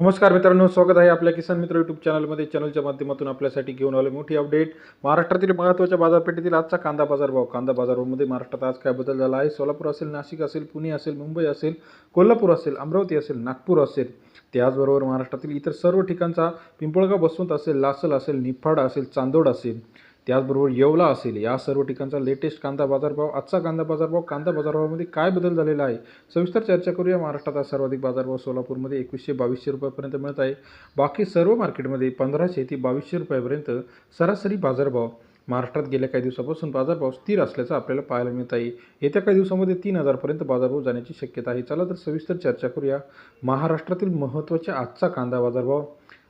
नमस्कार मित्रांनो स्वागत आहे आपल्या किसान मित्र यूट्यूब चॅनलमध्ये चॅनलच्या माध्यमातून आपल्यासाठी घेऊन आलो मोठी अपडेट महाराष्ट्रातील महत्त्वाच्या बाजारपेठेतील आजचा कांदा बाजारभाव. कांदा बाजारभावमध्ये महाराष्ट्रात आज काय बदल झाला आहे? सोलापूर असेल नाशिक असेल पुणे असेल मुंबई असेल कोल्हापूर असेल अमरावती असेल नागपूर असेल. त्याचबरोबर महाराष्ट्रातील इतर सर्व ठिकाणचा पिंपळगाव बसवंत असेल लासल असेल निफाड असेल चांदोड असेल. त्याचबरोबर येवला असेल या सर्व ठिकाणचा लेटेस्ट कांदा बाजारभाव आजचा कांदा बाजारभाव कांदा बाजारभावामध्ये काय बदल झालेला आहे? सविस्तर चर्चा करूया. महाराष्ट्रात आज सर्वाधिक बाजारभाव सोलापूरमध्ये एकवीसशे बावीसशे रुपयापर्यंत मिळत आहे. बाकी सर्व मार्केटमध्ये पंधराशे ते बावीसशे रुपयापर्यंत सरासरी बाजारभाव. महाराष्ट्रात गेल्या काही दिवसापासून बाजारभाव स्थिर असल्याचं आपल्याला पाहायला मिळत आहे. येत्या काही दिवसामध्ये तीन हजारपर्यंत बाजारभाव जाण्याची शक्यता आहे. चला तर सविस्तर चर्चा करूया. महाराष्ट्रातील महत्त्वाच्या आजचा कांदा बाजारभाव.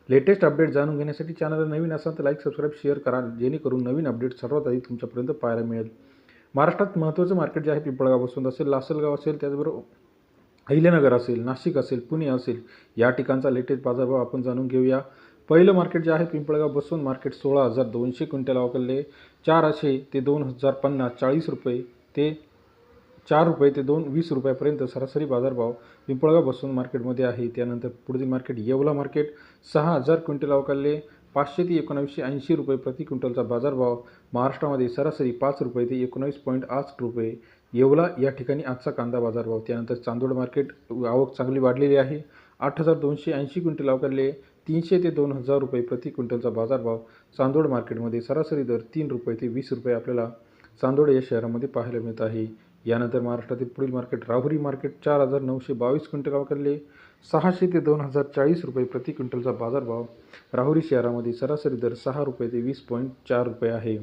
लेटेस्ट अपडेट जाणून घेण्यासाठी चॅनलला नवीन असाल तर लाईक सबस्क्राईब शेअर करा जेणेकरून नवीन अपडेट सर्वात आधी तुमच्यापर्यंत पाहायला मिळेल. महाराष्ट्रात महत्त्वाचं मार्केट जे आहे पिंपळगाव बसून असेल लासलगाव असेल त्याचबरोबर अहिल्यानगर असेल नाशिक असेल पुणे असेल या ठिकाणचा लेटेस्ट बाजारभाव आपण जाणून घेऊया. पहिलं मार्केट जे आहे पिंपळगाव बसून मार्केट सोळा हजार दोनशे क्विंटल अवकलले चारशे ते दोन हजार पन्नास चाळीस रुपये ते चार रुपये ते दोन वीस रुपयापर्यंत सरासरी बाजारभाव पिंपळगाव बसून मार्केटमध्ये आहे. त्यानंतर पुढील मार्केट येवला मार्केट. सहा हजार क्विंटल अवकालले पाचशे ते एकोणावीसशे ऐंशी रुपये प्रति क्विंटलचा बाजारभाव. महाराष्ट्रामध्ये सरासरी पाच रुपये ते एकोणावीस पॉईंट आठ रुपये. येवला या ठिकाणी आजचा कांदा बाजारभाव. त्यानंतर चांदोड मार्केट आवक चांगली वाढलेली आहे. आठ हजार दोनशे ऐंशी क्विंटल अवकालले तीनशे ते दोन हजार रुपये प्रति क्विंटलचा बाजारभाव. चांदोड मार्केटमध्ये सरासरी दर तीन रुपये ते वीस रुपये आपल्याला चांदोड या शहरामध्ये पाहायला मिळत आहे. यानंतर महाराष्ट्रातील पुढील मार्केट राहुरी मार्केट चार हजार नऊशे बावीस क्विंटल अवकालले सहाशे ते दोन हजार चाळीस रुपये प्रति क्विंटलचा बाजारभाव. राहुरी शहरामध्ये सरासरी दर सहा रुपये ते वीस पॉईंट चार रुपये आहे.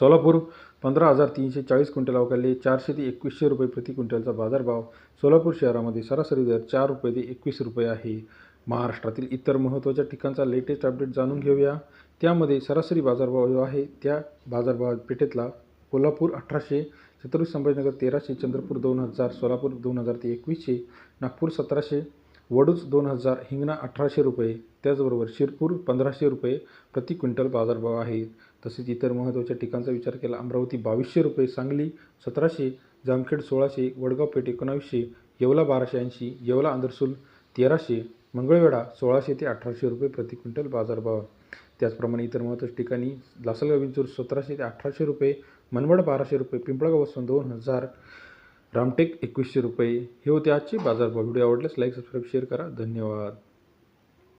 सोलापूर पंधरा हजार तीनशे चाळीस क्विंटल अवकालले चारशे ते एकवीसशे रुपये प्रति क्विंटलचा बाजारभाव. सोलापूर शहरामध्ये सरासरी दर चार रुपये ते एकवीस रुपये आहे. महाराष्ट्रातील इतर महत्त्वाच्या ठिकाणचा लेटेस्ट अपडेट जाणून घेऊया. त्यामध्ये सरासरी बाजारभाव जो आहे त्या बाजारभाव पेठेतला कोल्हापूर अठराशे सत्तावीस संभाजीनगर तेराशे चंद्रपूर दोन हजार सोलापूर दोन हजार ते एकवीसशे नागपूर सतराशे वडूज दोन हजार हिंगणा अठराशे रुपये त्याचबरोबर शिरपूर पंधराशे रुपये प्रति क्विंटल बाजारभाव आहे तसेच इतर महत्त्वाच्या ठिकाणचा विचार केला अमरावती बावीसशे रुपये सांगली सतराशे जामखेड सोळाशे वडगाव पेठ एकोणावीसशे येवला बाराशे ऐंशी येवला अंदरसूल तेराशे मंगळवेढा सोळाशे ते अठराशे रुपये प्रति क्विंटल बाजारभाव. त्याचप्रमाणे इतर महत्त्वाच्या ठिकाणी लासलगाव विंचूर सतराशे ते अठराशे रुपये मनमाड बाराशे रुपये पिंपळगाव वसून दोन हजार रामटेक एकवीसशे रुपये. हे होते आजचे बाजारभाव. व्हिडिओ आवडल्यास लाईक सबस्क्राईब शेअर करा. धन्यवाद.